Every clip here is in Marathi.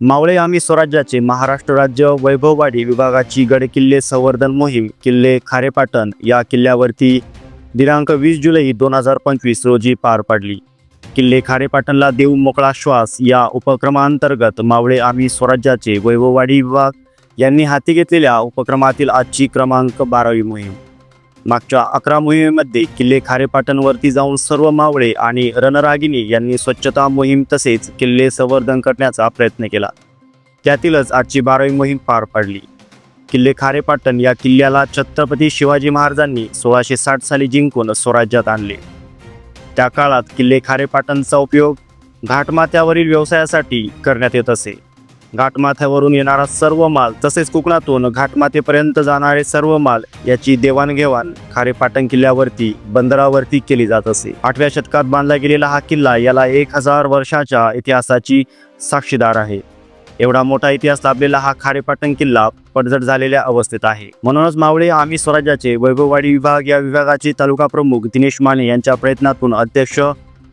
मावळे आम्ही स्वराज्याचे महाराष्ट्र राज्य वैभववाडी विभागाची गडकिल्ले संवर्धन मोहीम किल्ले खारेपाटण या किल्ल्यावरती दिनांक वीस जुलै दोन हजार पंचवीस रोजी पार पडली. किल्ले खारेपाटणला देऊ मोकळा श्वास या उपक्रमांतर्गत मावळे आम्ही स्वराज्याचे वैभववाडी विभाग यांनी हाती घेतलेल्या उपक्रमातील आजची क्रमांक बारावी मोहीम. मागच्या अकरा मोहिमेमध्ये किल्ले खारेपाटणवरती जाऊन सर्व मावळे आणि रणरागिनी यांनी स्वच्छता मोहीम तसेच किल्ले संवर्धन करण्याचा प्रयत्न केला. त्यातीलच आजची बारावी मोहीम पार पडली. किल्ले खारेपाटण या किल्ल्याला छत्रपती शिवाजी महाराजांनी सोळाशे साठ साली जिंकून स्वराज्यात आणले. त्या काळात किल्ले खारेपाटणचा उपयोग घाटमाथ्यावरील व्यवसायासाठी करण्यात येत असे. घाटमाथ्यावरून येणारा सर्व माल तसेच कोकणातून घाटमाथेपर्यंत जाणारे सर्व माल याची देवाणघेवाण खारेपाटण किल्ल्यावरती बंदरावरती केली जात असे. आठव्या शतकात बांधला गेलेला हा किल्ला याला एक हजार वर्षाच्या इतिहासाची साक्षीदार आहे. एवढा मोठा इतिहास लाभलेला हा खारेपाटण किल्ला पडझड झालेल्या अवस्थेत आहे. म्हणूनच मावळे आम्ही स्वराज्याचे वैभववाडी विभाग या विभागाचे तालुका प्रमुख दिनेश माने यांच्या प्रयत्नातून अध्यक्ष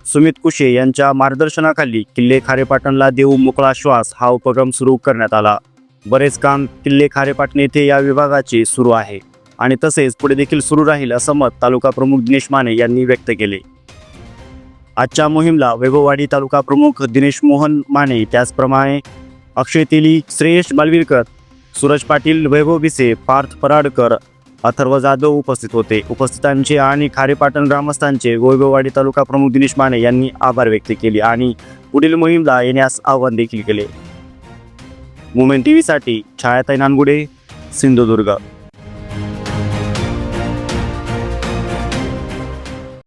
सुमित कुशे यांच्या मार्गदर्शनाखाली किल्ले खारेपाटणला देऊ मोकळा श्वास हा उपक्रम सुरू करण्यात आला. बरेच काम किल्ले खारेपाटण येथे या विभागाचे सुरू आहे आणि तसेच पुढे देखील सुरू राहील असं मत तालुका प्रमुख दिनेश माने यांनी व्यक्त केले. आजच्या मोहीमला वैभववाडी तालुका प्रमुख दिनेश मोहन माने त्याचप्रमाणे अक्षय तेली श्रेयश मालवीरकर सूरज पाटील वैभव भिसे पार्थ पराडकर अथर्व जाधव उपस्थित होते. उपस्थितांचे आणि खारेपाटण ग्रामस्थांचे वैभववाडी तालुका प्रमुख दिनेश माने यांनी आभार व्यक्त केले आणि पुढील मोहीमला येण्यास आव्हान देखील केले. मुमेंट टी व्हीसाठी छायाताई नानगुडे सिंधुदुर्ग.